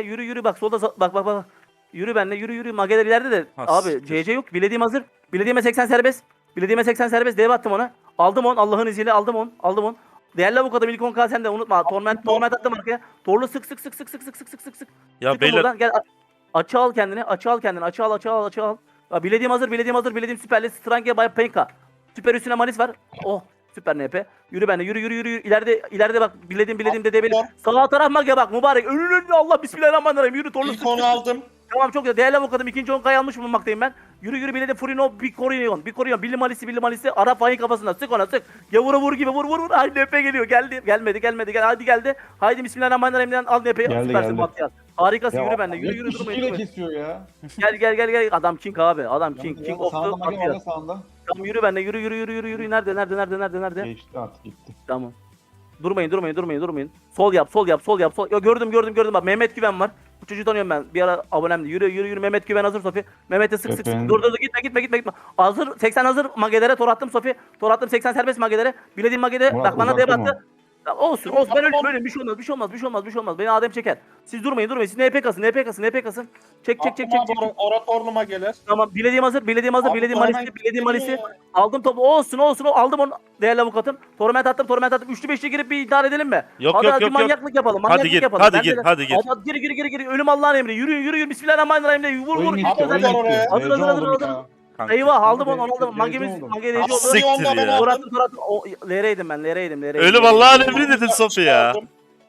Yürü yürü bak solda bak bak bak. Yürü benle yürü yürü. Mageler ileride de. Ha, Abi siktir. CC yok. Bilediğim hazır. Bilediğime 80 serbest. Bilediğime 80 serbest. Dev attım ona. Aldım on. Allah'ın izniyle aldım on. Aldım on. Değerli avukatım ilk 10k sen de unutma. Torment, torment attım arkaya. Torlu sık sık sık sık sık sık sık sık sık sık. Ya Sıkın beyler buradan. Gel a- açı al kendini. Açı al kendini. Açı al açı al açı al. Ya, bilediğim hazır. Bilediğim hazır. Bilediğim süperli. Strange bay Penka. Süper üstüne malis var. Oh. Süper NP. Yürü bende. Yürü yürü yürü. yürü. İleride ileride bak. Bilediğim bilediğim de debeli. Sağ taraf mage bak mübarek. Önün önüne Allah bismillahirrahmanirrahim. Yürü torlu İlk onu aldım. Tamam çok güzel. Değerli avukatım ikinci on kay almış bulunmaktayım ben. Yürü yürü bile de Furino bir koruyon. Bir koruyon. Billi malisi billi malisi. Arap ayın kafasına sık ona sık. Gavura vur gibi vur vur vur. Ay nepe geliyor. Geldi. Gelmedi gelmedi. Gel. Hadi geldi. Haydi bismillahirrahmanirrahim'den al nepeyi. Geldi, Süpersin geldi. Bahtiyar. Harikasın Ya, yürü bende. Yürü yürü 72 durmayın. durmayın. kesiyor ya. Gel gel gel gel. Adam king abi. Adam king. King of the Bahtiyar. sağında. Tamam yürü bende. Yürü yürü yürü yürü yürü. Nerede nerede nerede nerede nerede? Geçti artık gitti. Tamam. Durmayın durmayın durmayın durmayın. Sol yap sol yap sol yap sol. Ya gördüm gördüm gördüm bak Mehmet Güven var. Bu çocuğu tanıyorum ben. Bir ara abonemdi. Yürü yürü yürü Mehmet Güven hazır Sofi. Mehmet'e sık sık sık. Dur dur dur gitme gitme gitme gitme. Hazır 80 hazır magelere tor attım Sofi. Tor attım 80 serbest magelere. Bilediğim magede Murat, bak bana uzattın dev attı. Tamam, olsun olsun ben öyle böyle bir şey olmaz bir şey olmaz bir şey olmaz bir şey olmaz. Beni Adem çeker. Siz durmayın durmayın. Siz NP kasın NP kasın NP kasın. Çek çek çek çek. çek. Oratornuma gelir. Tamam bilediğim hazır bilediğim hazır Abi, hemen malisi bilediğim gitti malisi. Aldım topu olsun olsun aldım onu değerli avukatım. Torment attım torment attım. Üçlü beşli girip bir idare edelim mi? Yok, hadi yok, hadi yok, yok. manyaklık yapalım. Hadi Manyaklık gir, yapalım. hadi Ben gir, de- hadi gir. Hadi, hadi gir gir gir gir. Ölüm Allah'ın emri. Yürü yürü yürü. Bismillahirrahmanirrahim. Vur vur. Hazır, hazır, hazır, hazır. Kanka. Eyvah aldım onu aldım. mangemiz Abi, oldu. Siktir Lyon'da ben ya. Aldım. tor attım. O, L'reydim ben L'reydim L'reydim. Ölüm Allah'ın emri dedin Sofi ya.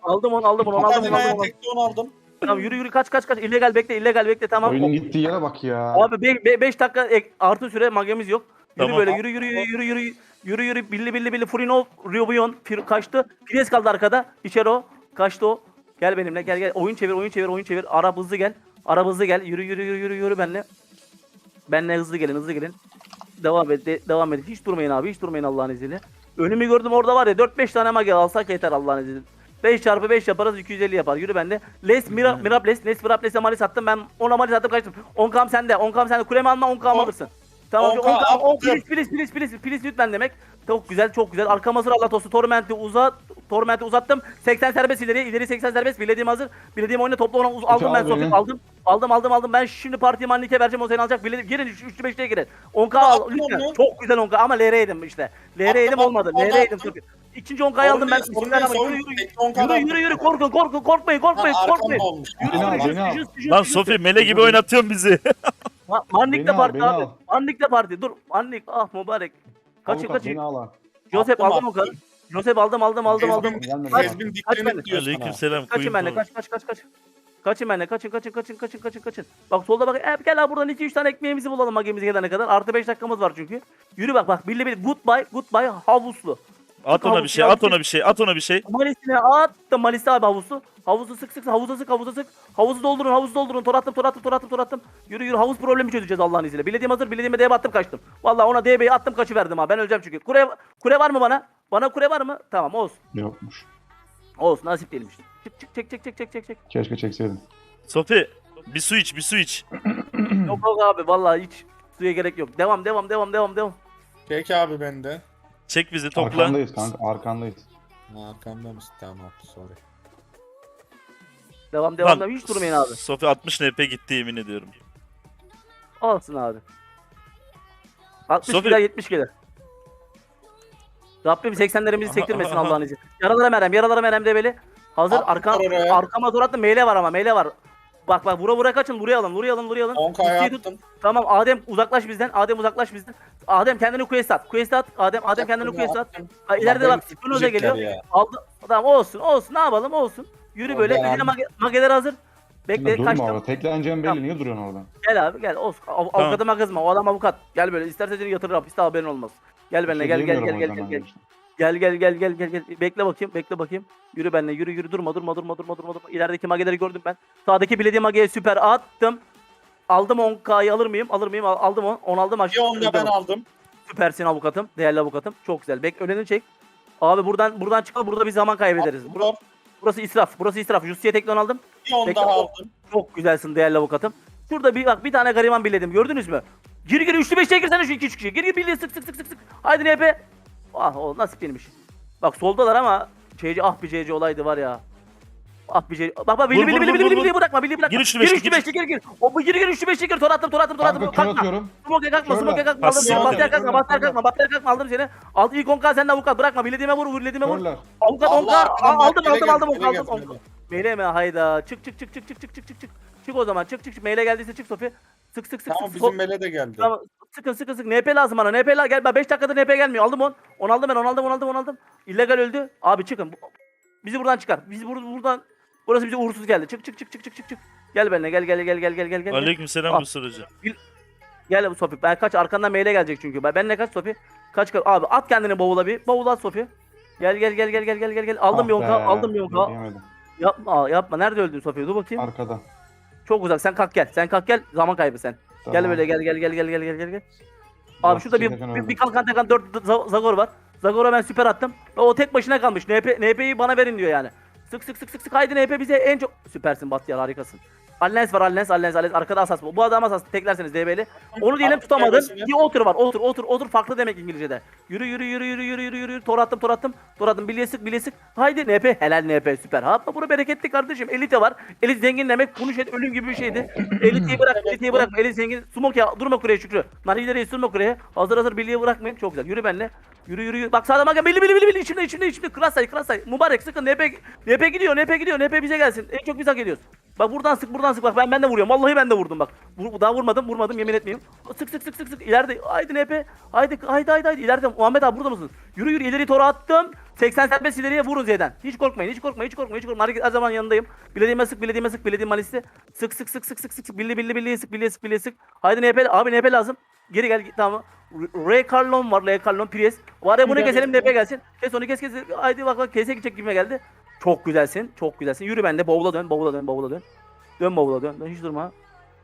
Aldım onu aldım onu onu aldım onu aldım. onu. Tekte onu aldım. Tamam yürü yürü kaç kaç kaç. illegal bekle illegal bekle tamam. Oyunun gittiği yere bak ya. Abi 5 dakika ek, artı süre magemiz yok. Yürü Tamam. böyle yürü yürü yürü yürü yürü yürü yürü billi billi billi Furinov Ryobion Fir- kaçtı. Pires kaldı arkada. İçeri o. Kaçtı o. Gel benimle gel gel. Oyun çevir oyun çevir oyun çevir. Arap hızlı gel. Arap hızlı gel. Yürü yürü yürü yürü yürü benimle. Benle hızlı gelin hızlı gelin. Devam et de- devam edin. Hiç durmayın abi hiç durmayın Allah'ın izniyle. Önümü gördüm orada var ya 4-5 tane mage alsak yeter Allah'ın izniyle. 5 çarpı 5 yaparız 250 yapar. Yürü bende. Les Mira Mirables Les Mirables'e malis attım. Ben ona malis attım kaçtım. 10 kam sende. 10 kam sende. Kulemi alma 10 kam alırsın. Tamam. 10 on kam. kam 10 attım. please please please please please lütfen demek. Çok güzel çok güzel. Arkam hazır Allah tostu. Torment'i uzat. Torment'i uzattım. 80 serbest ileri. İleri 80 serbest. Bilediğim hazır. Bilediğim oyunu topla ona aldım ben Sofik aldım. Aldım aldım aldım. Ben şimdi partiye Manlik'e vereceğim o seni alacak. Bilediğim girin 3'lü 5'liye girin. 10k al lütfen. Çok güzel 10k ama LR yedim işte. LR yedim olmadı. LR yedim. Sofik. İkinci 10k'yı aldım ben. Yürü yürü. Yürü yürü yürü korkun korkun korkmayın korkmayın korkmayın. Yürü yürü Lan. Sofi mele gibi oynatıyorsun bizi. Ma- Manlik'te parti abi. Manlik'te parti. Dur. Manlik. Ah mübarek. Kaçın Avukat kaçın. beni Attım, aldım o kadar. Joseph aldım aldım aldım aldım. Ezbin- Gelmedi Kaç-. Ezbin kaç diklerini bende? tutuyor sana. Aleykümselam. Kaçın benimle kaç kaç kaç kaç. Kaçın benimle kaçın kaçın kaçın kaçın kaçın kaçın. Bak solda bak e, gel abi buradan 2-3 tane ekmeğimizi bulalım magemiz gelene kadar. Artı 5 dakikamız var çünkü. Yürü bak bak billi billi goodbye goodbye havuslu. At ona bir şey, at ona bir şey, at ona bir şey. Malisine attım Malisi abi havuzu. Havuzu sık sık havuza sık havuza sık. Havuzu doldurun havuzu doldurun. Tor attım tor attım tor attım tor attım. Yürü yürü havuz problemi çözeceğiz Allah'ın izniyle. Bilediğim hazır bilediğime DB attım kaçtım. Vallahi ona DB'yi attım kaçıverdim ha. Ben öleceğim çünkü. Kure, kure var mı bana? Bana kure var mı? Tamam olsun. Yokmuş. Olsun nasip değilmiş. Çık çık çek çek çek çek çek çek. Keşke çekseydim. Sofi bir su iç, bir su iç. yok yok abi vallahi hiç suya gerek yok. Devam devam devam devam devam. Peki abi bende. Çek bizi topla. Arkandayız kanka arkandayız. Ha, Arkamda mısın? Tamam sorry. Devam devam Lan, devam. Hiç durmayın abi. Sofi 60 NP gitti yemin ediyorum. Olsun abi. 60 Sofi- gelir 70 gelir. Rabbim 80'lerimizi sektirmesin Allah'ın izniyle. Yaralara merhem, yaralara merhem debeli. Hazır Attım arka, oraya. arkama dur attım. Meyle var ama meyle var. Bak bak vura vura kaçın. Buraya alın, buraya alın, buraya alın. 10 kaya tut. attım. Tamam Adem uzaklaş bizden. Adem uzaklaş bizden. Adem kendini quest at. Quest at. Adem Adem kendini quest at. Ha, ileride Ulan bak Spinoza geliyor. ya. Aldı. Tamam olsun olsun ne yapalım olsun. Yürü böyle. Üzerine aldım. mage, mageler hazır. Bekle durma kaçtım. orada. Tekleneceğim belli. Tamam. Niye duruyorsun orada? Gel abi gel. Olsun. Av. Avukatıma kızma. O adam avukat. Gel böyle. İsterse seni yatırır hapiste haberin olmaz. Gel benimle gel gel gel gel gel gel. Gel gel gel gel gel gel. Bekle bakayım. Bekle bakayım. Yürü benimle. Yürü yürü durma durma durma durma durma durma. İlerideki mageleri gördüm ben. Sağdaki bilediğim mageye süper attım. Aldım 10K'yı alır mıyım? Alır mıyım? Al- Aldım 10. 10 aldım. Bir onu da ben aldım. Süpersin avukatım. Değerli avukatım. Çok güzel. Bek önünü çek. Abi buradan buradan çıkalım. Burada bir zaman kaybederiz. Bur- burası israf. Burası israf. Justiye teknon aldım. Bir onu Bekle, o- aldım. Çok güzelsin değerli avukatım. Şurada bir bak bir tane gariban biledim. Gördünüz mü? Gir gir üçlü beşe girsene şu iki üç kişi. Gir gir bildiğin sık sık sık sık sık. Haydi NP. Ah o nasip değilmiş. Bak soldalar ama CC ah bir CC olaydı var ya. Ah bir CC. Bak bak bili bili bili bili bili bırakma bili bırakma. Gir üçlü beşli gir. Gir gir gir. O bu gir gir üçlü beşli gir. Tor attım tor attım tor attım. Kanka kör atıyorum. Smoke kalkma smoke kalkma. Aldım seni. Bahtiyar kalkma bahtiyar kalkma bahtiyar kalkma aldım seni. Aldı ilk 10k senden avukat bırakma. Bilediğime vur vur bilediğime vur. Avukat 10k aldım aldım aldım aldım. Meyle mi hayda. Çık çık çık çık çık çık çık çık. Çık o zaman çık çık çık. Meyle geldiyse çık Sofi. Sık sık sık Tamam sık. bizim Sol- mele de geldi. Tamam sıkın sıkın sıkın. NP lazım bana. NP lazım. Gel ben 5 dakikadır NP gelmiyor. Aldım on. On aldım ben. On aldım on aldım on aldım. İllegal öldü. Abi çıkın. Bizi buradan çıkar. Bizi bur- buradan Burası bize uğursuz geldi. Çık çık çık çık çık çık çık. Gel benimle gel gel gel gel gel gel gel. Aleykümselam Al. bu süreci. Gel Sofi. Ben kaç arkandan maile gelecek çünkü. Ben benle kaç Sofi? Kaç kaç. Abi at kendini bavula bir. Bavula at Sofi. Gel gel gel gel gel gel gel gel. Aldım Ah yonka. be, Aldım yonka. Yemedim. Yapma yapma. Nerede öldün Sofi? Dur bakayım. Arkada. Çok uzak. Sen kalk gel. Sen kalk gel. Zaman kaybı sen. Tamam. Gel böyle gel gel gel gel gel gel gel. gel. Abi şurada bir, bir, bir kalkan tekan 4 Zagor var. Zagor'a ben süper attım. O tek başına kalmış. NP, NP'yi bana verin diyor yani. Sık sık sık sık sık haydi NP bize en çok... Süpersin Batyar harikasın. Allens var Allens Allens Allens. Arkada asas bu. Bu adam asas. Teklerseniz DB'li. Onu diyelim tutamadın. Bir otur var. Otur otur otur. Farklı demek İngilizce'de. Yürü yürü yürü yürü yürü yürü yürü. Tor attım tor attım. Tor attım. Bilye sık bilye sık. Haydi NP. Helal NP. Süper. Ha bunu bereketli kardeşim. Elite var. Elit zengin demek. Konuş et ölüm gibi bir şeydi. Eliteyi bırak. Eliteyi bırak. Elit zengin. Smoke ya. Durma kureye Şükrü. Narileri sürme kureye. Hazır hazır bilyeyi bırakmayın. Çok güzel. Yürü benimle. Yürü yürü yürü. Bak sağda bak. Bili bili bili bili. İçimde içimde içimde. Kras say kras say. Mübarek sıkın. NP, NP gidiyor. NP gidiyor. NP bize gelsin. En çok biz hak ediyoruz. Bak buradan sık buradan sık. Bak ben ben de vuruyorum. Vallahi ben de vurdum bak. Vur, daha vurmadım. Vurmadım yemin etmeyeyim. Sık sık sık sık sık. İleride. Haydi NP. Haydi haydi haydi haydi. İleride Muhammed abi burada mısın? Yürü yürü ileri tora attım. 80 serbest ileriye vurun Z'den. Hiç korkmayın, hiç korkmayın, hiç korkmayın, hiç korkmayın. Hareket her zaman yanındayım. Bilediğime sık, bilediğime sık, bilediğim malisi. Sık sık sık sık sık sık. Billi billi billi sık, billi sık, billi sık. Haydi NP, abi NP lazım. Geri gel, tamam. Ray Carlon var, Ray Carlon, Priest. Var ya bunu keselim. NP gelsin. Kes onu kes kes. Haydi bak bak kese gidecek gibime geldi. Çok güzelsin, çok güzelsin. Yürü bende, bavula dön, bavula dön, bavula dön. Dön bavula dön, dön hiç durma.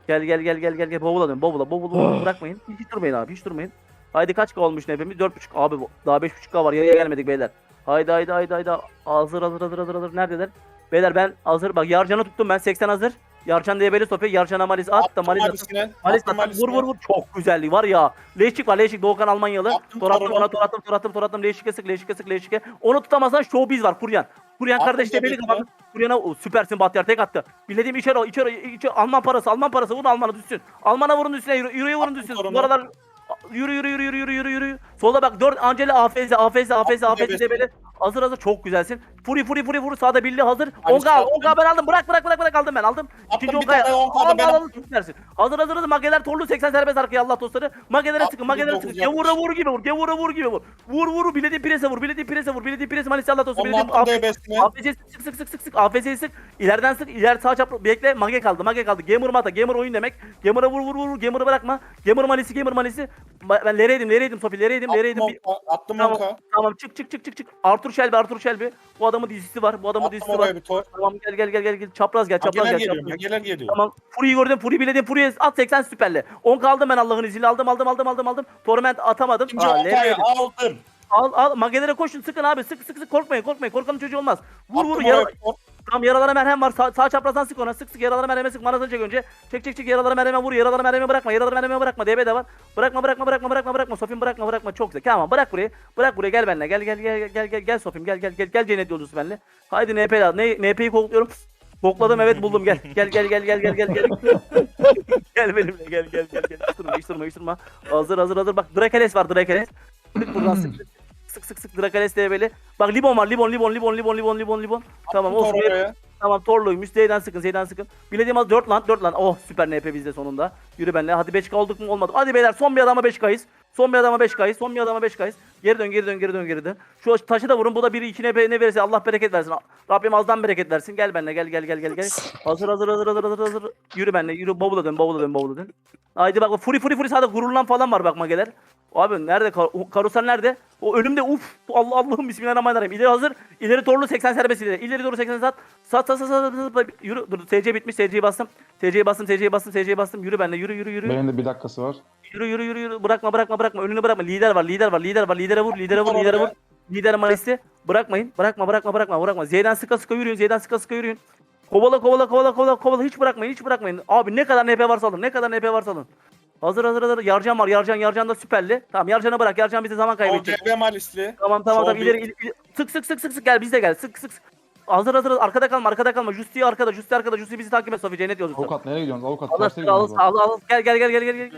Gel gel gel gel gel gel bavula dön, bavula, bavula, bavula bırakmayın. Hiç durmayın abi, hiç durmayın. Haydi kaç K olmuş nefemiz? 4.5. Abi daha 5.5K var. Yarıya gelmedik beyler. Haydi haydi haydi haydi. Hazır hazır hazır hazır hazır. Neredeler? Beyler ben hazır. Bak Yarcan'ı tuttum ben. 80 hazır. Yarcan diye beni sope. Yarcan'a Malis at da Malis at. Malis at. Vur vur vur. Çok güzelliği var ya. Leşik var. Leşik. Doğukan Almanyalı. Tor attım ona tor attım tor attım tor attım. Leşik'e sık Leşik'e sık Leşik'e. Onu tutamazsan Showbiz var. Kuryan. Kuryan Attım kardeş de beni tebrik kapat. Kuryan'a o, süpersin Batyar tek attı. Bilediğim içeri o içeri içeri Alman parası Alman parası vurun Alman'a düşsün. Alman'a vurun. Euro, Euro'ya vurun düşsün. Bu aralar yürü yürü yürü yürü yürü yürü. Solda bak 4 Angela AFZ AFZ AFZ AFZ tebrik. Hazır hazır çok güzelsin. Furi furi furi furi sağda Billy hazır. Hadi 10K al attım. 10K ben aldım. Bırak bırak bırak bırak aldım ben aldım. İkinci bir 10K'ya. tane 10K da Al al al süpersin. Hazır hazır hazır. Mageler torlu 80 serbest arkaya Allah dostları. Magelere sıkın magelere sıkın. Gevura vur gibi vur. Gevura vur gibi vur. Vur vur. Bilediğin prese vur. Bilediğin prese vur. Bilediğin prese Manisi Allah dostları. Bilediğin. AFC sık sık sık sık sık AFC'yi sık ileriden sık iler sağ çapraz bekle mage kaldı mage kaldı gamer mata gamer oyun demek gamer'a vur vur vur gamer'ı bırakma gamer malisi gamer malisi ben lereydim lereydim Sofi lereydim lereydim Attım Bir- 10K. Attım tamam 10K. tamam çık çık çık çık çık Arthur Shelby Arthur Shelby bu adamın dizisi var bu adamın Attım dizisi var oraya bir tor. tamam gel gel gel gel gel çapraz gel çapraz Mageler gel geliyor. çapraz. Mageler geliyor. Tamam. Fury'yi gördüm. Fury bilediğim Fury'ye at 80 süperle. 10 kaldım ben Allah'ın izniyle. Aldım aldım aldım aldım aldım. Torment atamadım. İkinci Aa, 10K'yı lereydim. aldım. Al al magelere koşun sıkın abi. Sık sık sık korkmayın korkmayın. Korkanın çocuğu olmaz. Vur vur Attım yara, oraya bir tor. Tamam yaralara merhem var. Sağ, sağ çaprazdan sık ona. Sık sık yaralara merheme sık. Manasını çek önce. Çek çek çek yaralara merheme vur. Yaralara merheme bırakma. Yaralara merheme bırakma. DB de var. Bırakma bırakma bırakma bırakma bırakma. Sofim bırakma bırakma. Çok güzel. Tamam bırak burayı. Bırak buraya gel benimle. Gel gel gel gel gel gel Sofim gel gel gel gel cennet yolcusu benimle. Haydi NP al. Ne NP'yi kokluyorum. Kokladım evet buldum gel. Gel gel gel gel gel gel gel. gel benimle gel gel gel gel. Iştırma ıştırma ıştırma. Hazır hazır hazır. Bak Drakeles var Drakeles. Buradan sık. Sık sık sık Drakeles DB'li. Bak Libon var Libon Libon Libon Libon Libon Libon Libon. Tamam oraya. Tamam Torlo'ymuş. Z'den sıkın, Z'den sıkın. Bilediğim az 4 lan, 4 lan. Oh süper NP bizde sonunda. Yürü benimle. Hadi 5K olduk mu olmadı. Hadi beyler son bir adama 5K'yız. Son bir adama 5K'yız. Son bir adama 5K'yız. Geri dön, geri dön, geri dön, geri dön. Şu taşı da vurun. Bu da biri 2 NP ne verirse Allah bereket versin. Rabbim azdan bereket versin. Gel benimle. Gel gel gel gel gel. Hazır hazır hazır hazır hazır hazır. Yürü benimle. Yürü bavula dön, bavula dön, bavula dön. Haydi bak furi furi furi sağda gururlan falan var bak mageler. Abi nerede kar o karusel nerede? O önümde uf. Allah Allah'ım bismillahirrahmanirrahim. İleri hazır. İleri torlu 80 serbest ileri. İleri doğru 80 sat. Sat sat sat sat. sat. Yürü. Dur SC bitmiş. SC'yi bastım. SC'yi bastım. SC'yi bastım. SC'yi bastım. Yürü benimle. Yürü yürü yürü. Benim de bir dakikası var. Yürü yürü yürü yürü. Bırakma bırakma bırakma. Önünü bırakma. Lider var. Lider var. Lider var. Lidere vur. Lidere vur. Lidere vur. Lider malisi. Bırakmayın. Bırakma bırakma bırakma bırakma. Z'den sıka sıka yürüyün. Z'den sıka sıka yürüyün. Kovala kovala kovala kovala kovala. Hiç bırakmayın. Hiç bırakmayın. Abi ne kadar NP varsa alın. Ne kadar NP varsa alın. Hazır hazır hazır. Yarcan var. Yarcan Yarcan da süperli. Tamam Yarcan'ı bırak. Yarcan bize zaman O kaybedecek. DB Malisli. Tamam tamam tamam ileri, ileri sık sık sık sık sık gel biz de gel sık sık sık. Hazır hazır arkada kalma arkada kalma. Justi arkada Justi arkada Justi bizi takip et Sofi cennet yolcusu. Avukat nereye gidiyorsunuz? Avukat Allah terse al gidiyorsunuz. al al gel gel gel gel gel gel.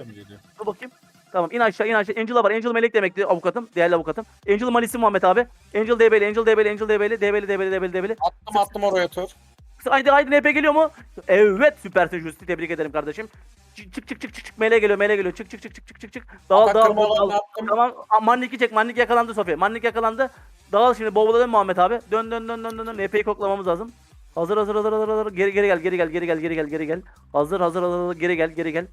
Dur bakayım. Tamam in aşağı in aşağı. Angel'a var. Angel melek demekti avukatım. Değerli avukatım. Angel malisi Muhammed abi. Angel DB'li, Angel DB'li, Angel DB'li, DB'li, DB'li, DB'li, DB'li. Attım attım oraya tur. Haydi haydi NP geliyor mu? Evet süpersin Justi tebrik ederim kardeşim. Çık çık çık çık çık mele geliyor mele geliyor çık çık çık çık çık çık çık. Dağıl dağıl dağıl. Tamam Aa, Mannik'i çek Mannik yakalandı Sofi. Mannik yakalandı. Dağıl şimdi bovladı Muhammed abi. Dön dön dön dön dön dön. NP'yi koklamamız lazım. Hazır hazır hazır hazır hazır. Geri geri gel geri gel geri gel geri gel geri gel. Hazır hazır hazır hazır geri gel geri gel.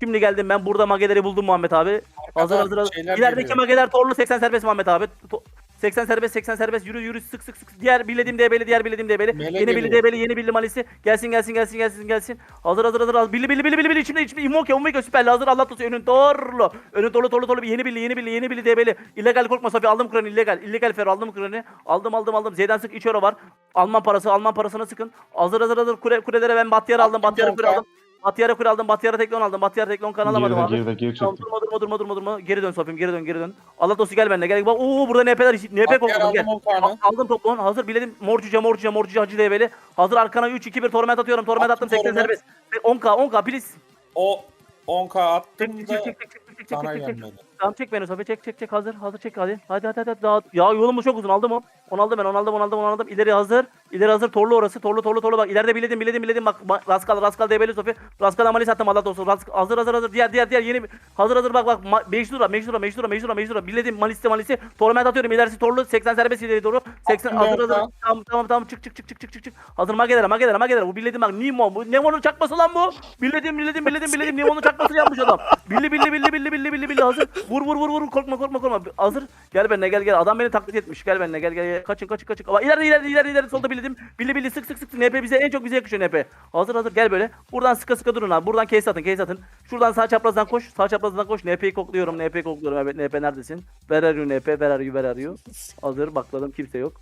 Şimdi geldim ben burada mageleri buldum Muhammed abi. Hazır hazır hazır. İlerideki geliyor. mageler torlu 80 serbest Muhammed abi. To- 80 serbest 80 serbest yürü yürü sık sık sık. Diğer bilediğim DB'li diğer bilediğim DB'li. Yeni billi geliyor. DB'li yeni billi malisi. Gelsin gelsin gelsin gelsin gelsin. Hazır hazır hazır. hazır. Billi billi billi billi billi içimde içimde Immoke Immoke süperli hazır Allah tutsun önün torlu. Önün torlu torlu torlu yeni billi yeni billi yeni billi DB'li. İllegal korkma Sofi aldım Kur'an'ı illegal. illegal Fero aldım Kur'an'ı. Aldım aldım aldım. Zeydan sık içeri var. Alman parası Alman parasına sıkın. Hazır hazır hazır kure, kurelere ben Batyar'ı aldım. Batyar'ı kure aldım. Batyar'ı kure aldım. Batyar'ı teklon aldım. Batyar'ı teklon kan alamadım Geride abi. geride geri Tamam, çektim. durma durma durma durma durma. Geri dön Sofim geri dön geri dön. Allah dostu gel benimle gel. Bak oo burada NP'ler NP Asker kokladım gel. aldım Volkan'ı. Al- Aldım topluğun. Hazır biledim. Morcuca morcuca morcuca hacı develi. Hazır arkana 3 2 1 torment atıyorum. Torment Attım attım 80 torment. serbest. 10k 10k please. O 10k attım Çek çek da çek çek çek çek çek sana çek. gelmedi. Tamam çek beni Sofi çek çek çek hazır hazır çek hadi. Hadi hadi hadi daha ya yolumuz çok uzun aldım o. Onu aldım ben onu aldım onu aldım onu aldım. İleri hazır. İleri hazır torlu orası. Torlu torlu torlu bak. İleride biledim biledim biledim bak. bak, Raskal Raskal DB'li Sofi. Raskal amali sattım Allah olsun. Raskal hazır hazır hazır. Diğer diğer diğer yeni hazır hazır bak bak. Ma- Mecdura mecdura mecdura mecdura mecdura. Biledim malisi malisi. Torment atıyorum. İlerisi torlu 80 serbest ileri doğru. 80 Attım hazır hazır. Tamam tamam tamam çık çık çık çık çık çık çık. Hazır mageler mageler mageler. Bu biledim bak. Nemo bu. Nemo'nun çakması lan bu. Biledim biledim biledim biledim. Nemo'nun çakmasını yapmış adam. Billi billi billi billi billi billi billi hazır. Vur vur vur vur korkma korkma korkma. Hazır. Gel benimle gel gel. Adam beni taklit etmiş. Gel benimle gel gel. gel. Kaçın kaçın kaçın. Ama ileride ileride ileride ileride solda bildim. Billi billi sık sık sık. NP bize en çok bize yakışıyor NP. Hazır hazır gel böyle. Buradan sıkı sıkı durun abi. Buradan case atın case atın. Şuradan sağ çaprazdan koş. Sağ çaprazdan koş. NP'yi kokluyorum. NP'yi kokluyorum. Evet NP neredesin? Where are you NP? You? Where are you? Hazır bakladım kimse yok.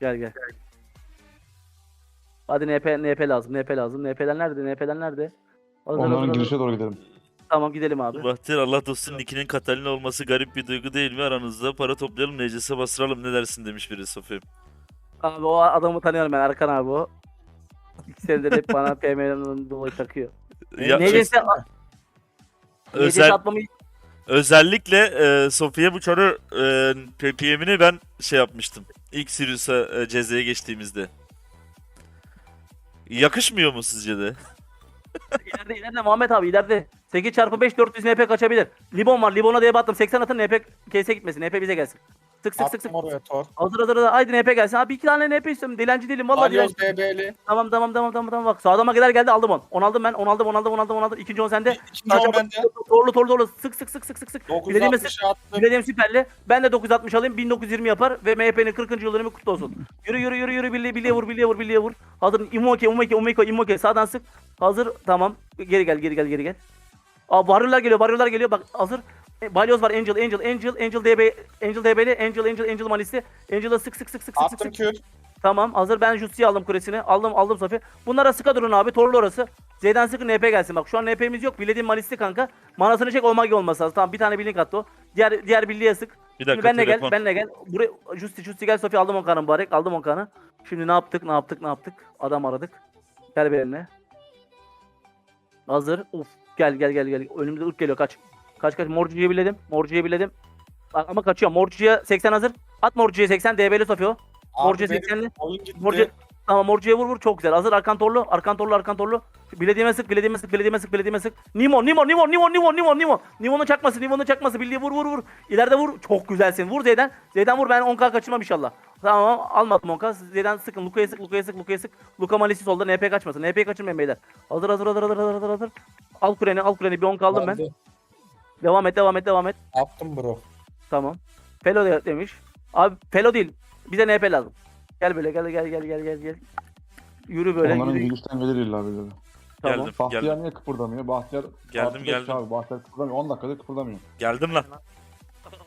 Gel gel. Hadi NP NP lazım. NP lazım. NP'ler nerede? NP'ler nerede? Onların girişe doğru gidelim. Tamam gidelim abi. Bahtiyar Allah dostunun ikinin Katalina olması garip bir duygu değil mi? Aranızda para toplayalım necese bastıralım ne dersin demiş biri Sofi. Abi o adamı tanıyorum ben Erkan abi o. İki senedir hep bana PM'den dolayı takıyor. Ya, Neyse özel, Özel... atmamı özellikle e, Sofi'ye bu çarı e, PM'ini ben şey yapmıştım. İlk Sirius'a e, cezaya geçtiğimizde. Yakışmıyor mu sizce de? İleride ileride Muhammed abi ileride. 8 çarpı 5 400 NP kaçabilir. Libon var. Libon'a diye battım. 80 atın NP case'e gitmesin. NP bize gelsin. Sık sık sık sık. Attım oraya tor. Hazır hazır hazır. Haydi NP gelsin. Abi iki tane NP istiyorum. Dilenci değilim. Balyoz dilenci. DB'li. Tamam tamam tamam tamam tamam. Bak sağdan mageler geldi aldım onu. Onu aldım ben. Onu aldım onu aldım onu aldım onu aldım. İkinci on sende. İkinci on bende. Torlu torlu torlu. Sık sık sık sık sık sık. Bilediğimiz 960'ı attım. Bilediğim süperli. Ben de 960 alayım. 1920 yapar ve MHP'nin 40. yıl dönümü kutlu olsun. Yürü yürü yürü yürü birliğe birliğe vur birliğe vur birliğe vur. Hazır Imoke Imoke Imoke Imoke sağdan sık. Hazır tamam. Geri gel geri gel geri gel. Aa varyolar geliyor varyolar geliyor bak hazır. E, Balyoz var Angel Angel Angel Angel DB Angel DB'li Angel Angel Angel Malisi. Angel'a sık sık sık sık sık sık. Attım sık. kür. Tamam hazır ben Justi'yi aldım kuresini. Aldım aldım Sofi. Bunlara sıka durun abi. Torlu orası. Z'den sıkın NP gelsin. Bak şu an NP'miz yok. Bilediğim Malisti kanka. Manasını çek Omagi olması lazım. Tamam bir tane bilink attı o. Diğer diğer birliğe sık. Bir Şimdi dakika benle gel, telefon. benle gel. Buraya Justi Justi gel Sofi aldım Onkan'ı mübarek. Aldım Onkan'ı. Şimdi ne yaptık? Ne yaptık? Ne yaptık? Adam aradık. Gel benimle. Hazır. Uf. Gel gel gel gel. Önümüzde ırk geliyor kaç. Kaç kaç. Morcu'yu biledim. Morcu'yu biledim. Bak ama kaçıyor. Morcu'ya 80 hazır. At Morcu'ya 80. DB'li. Abi Morcu'ya benim 80'li. oyun gitti. Morcu Tamam Morcu'ya vur vur çok güzel. Hazır arkan torlu, arkan torlu, arkan torlu. Bilediğime sık, bilediğime sık, bilediğime sık, bilediğime sık. Nimo, Nimo, Nimo, Nimo, Nimo, Nimo, Nimo. Nimo'nun çakması, Nimo'nun çakması. Bildiği vur vur vur. İleride vur. Çok güzelsin. Vur Zeyden. Zeyden vur ben 10k kaçırmam inşallah. Tamam almadım 10k. Zeyden sıkın. Luka'ya sık, Luka'ya sık, Luka'ya sık. Luka Malisi solda NP kaçmasın. NP'yi kaçırmayın beyler. Hazır hazır hazır hazır hazır hazır hazır. Al kureni, al kureni. Bir 10 kaldım ben. Devam et, devam et, devam et. Attım bro. Tamam. Felo de- demiş. Abi Felo değil. Bize NP lazım. Gel böyle gel gel gel gel gel gel. Yürü böyle. Onların yürü. girişten gelir illa birileri. Tamam. Geldim Bahtiyar geldim. niye kıpırdamıyor? Bahtiyar Geldim, geldim. Abi. Bahtiyar kıpırdamıyor. 10 dakikadır kıpırdamıyor. Geldim lan.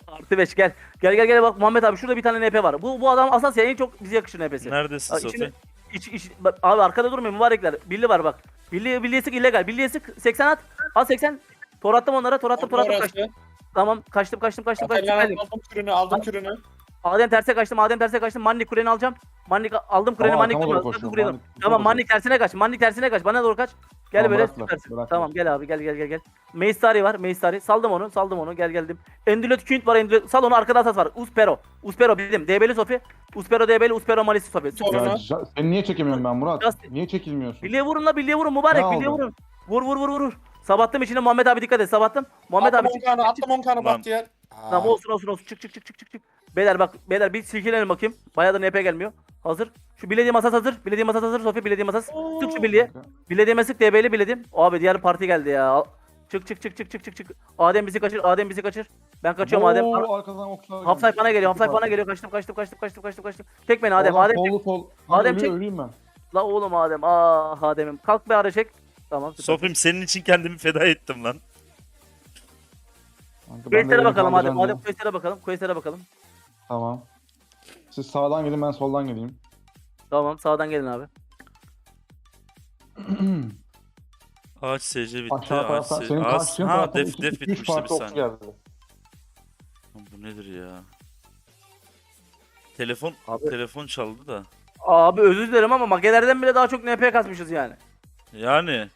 Artı 5 gel. Gel gel gel bak Muhammed abi şurada bir tane NP var. Bu bu adam asas ya en çok bize yakışır NP'si. Neredesin Aa, Sofi? içinde- İç, iç, bak, abi arkada durmayın mübarekler. Billi var bak. Billi, billiye sık illegal. Billiye sık 80 at. Al 80. Tor attım onlara. Tor attım tor attım kaçtım. Tamam kaçtım kaçtım kaçtım kaçtım. Geldim. aldım kürünü aldım kürünü. Adem terse kaçtım. Adem terse kaçtım. Manni kuleni alacağım. Manni aldım. Tamam, Manni Manni- Tamam Manni tersine kaç. Manni tersine kaç. Bana doğru kaç. Gel Tamam, böyle bıraktılar, süpersin. Tamam gel abi gel gel gel gel. Meistari var Meistari. Saldım onu saldım onu gel geldim. Endülöt Künt var Endülöt. Sal onu arkada asas var. Uspero. Uspero bildim. DB'li Sofi. Uspero DB'li Uspero Malisi Sofi. Ya, seni niye çekemiyorum ben Murat? Niye çekilmiyorsun? Birliğe vurun la birliğe vurun mübarek oldu? vurun. Vur vur vur vur vur. Sabattım içine Muhammed abi dikkat et sabattım. Muhammed abi Attım çık, 10 kanı çık, çık. attım 10 kanı Lan. Bahtiyar. Tamam olsun olsun olsun çık çık çık çık çık çık. Beyler bak beyler bir silkelenelim bakayım. Bayağı da NP gelmiyor. Hazır. Şu bilediğim masas hazır. Bilediğim masas hazır. Sofi bilediğim masas. Sık şu. Kanka. Bilediğime sık DB'li bilediğim. Abi diğer parti geldi ya. Al- Çık çık çık çık çık çık çık. Adem bizi kaçır. Adem bizi kaçır. Ben kaçıyorum Adem. Oo, arkadan okçular Half life bana geliyor. Half life bana geliyor. Kaçtım kaçtım kaçtım kaçtım kaçtım kaçtım. Tek beni Adem. Adem çek. Sol. Adem Adem çek. Öleyim ben. La oğlum Adem. Ah Adem'im. Kalk bir ara çek. Tamam. süper. Sofim senin için kendimi feda ettim lan. Kanka, ben de Quest'lere bakalım Adem. kaldıracağım Adem ya. quest'lere bakalım. Quest'lere bakalım. Tamam. Siz sağdan gidin ben soldan geleyim. Tamam sağdan gelin abi. Ağaç SC bitti. Aşağı Ağaç taraftan SC. senin karşın Ha taraftan def iki- def iki- üç bitmişti bir okçu saniye. geldi. Bu nedir ya? Telefon Abi- telefon çaldı da. Abi özür dilerim ama magelerden bile daha çok NP kasmışız yani. Yani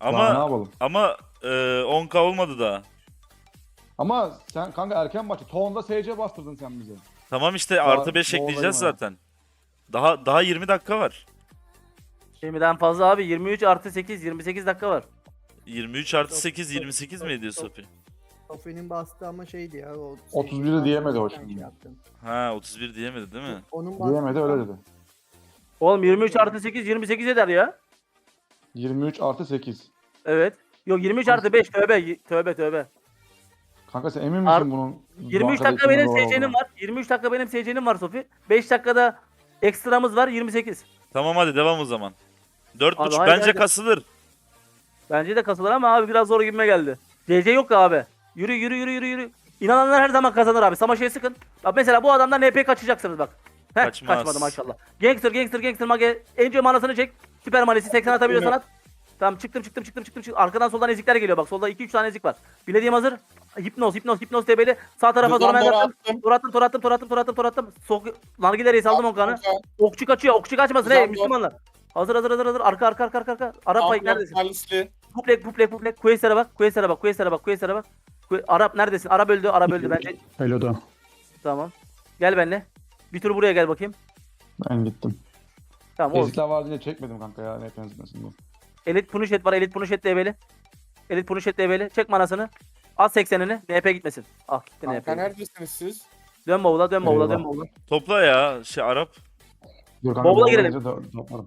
Daha ne ama yapalım? ama e, 10k olmadı da. Ama sen kanka erken başla. Toğunda SC bastırdın sen bize. Tamam işte Daha- artı 5 bu ekleyeceğiz olayım zaten. Daha daha 20 dakika var. 20'den fazla abi 23 artı 8 28 dakika var. 23 artı Çok- 8 çok- 28 mi ediyor çok- Sofi? Sofya'nın bastığı ama şeydi ya. O 31'i diyemedi o Ben şimdi. şey yaptım. Ha 31 diyemedi değil mi? Onun Diyemedi öyle dedi. Oğlum 23 artı 8 28 eder ya. 23 artı 8. Evet. Yok 23 artı 5 tövbe tövbe tövbe. Kanka sen emin misin bunun? 23 bu dakika benim SC'nim var. 23 dakika benim SC'nim var Sofi. 5 dakikada ekstramız var 28. Tamam hadi devam o zaman. 4.5 Abi haydi, bence haydi. kasılır. Bence de kasılır ama abi biraz zor gibime geldi. CC yok ya abi. Yürü yürü yürü yürü yürü. İnananlar her zaman kazanır abi. Samaşa'ya sıkın. Bak mesela bu adamdan NP kaçacaksınız bak. Heh, Kaçmaz. kaçmadı maşallah. Gangster gangster gangster mage. Enco manasını çek. Süper manesi 80 atabiliyorsan at. Tamam çıktım çıktım çıktım çıktım çıktım. Arkadan soldan ezikler geliyor bak. Solda 2-3 tane ezik var. Bilediğim hazır. Hipnoz hipnoz hipnoz tebeli. Sağ tarafa doğru attım. attım. Tor attım tor attım tor attım tor attım tor attım. Sok nargilereyi saldım Attım onkanı. 10K. Okçu kaçıyor. Okçu kaçmasın hey. Müslümanlar. Hazır hazır hazır hazır. Arka arka arka arka. arka. Arap Ampulon neredesin? Puplek puplek puplek. Quest'lere bak. Quest'lere bak. Quest'lere bak. Quest'lere bak. Que- Arap neredesin? Arap öldü. Arap öldü bence. Pelo'da. Tamam. Gel benimle. Bir tur buraya gel bakayım. Ben gittim. Tamam olsun. Ezikler var diye çekmedim kanka ya. Ne benzmesin diye. Elit Punishet var. Elit Punishet DB'li. Elit Punishet DB'li. Çek manasını. Al 80'ini. NP gitmesin. Ah gitti Kanka NP. neredesiniz siz? Dön bavula dön bavula dön bavula. Topla ya şey Arap. Dur kanka. Bavula girelim. toplarım.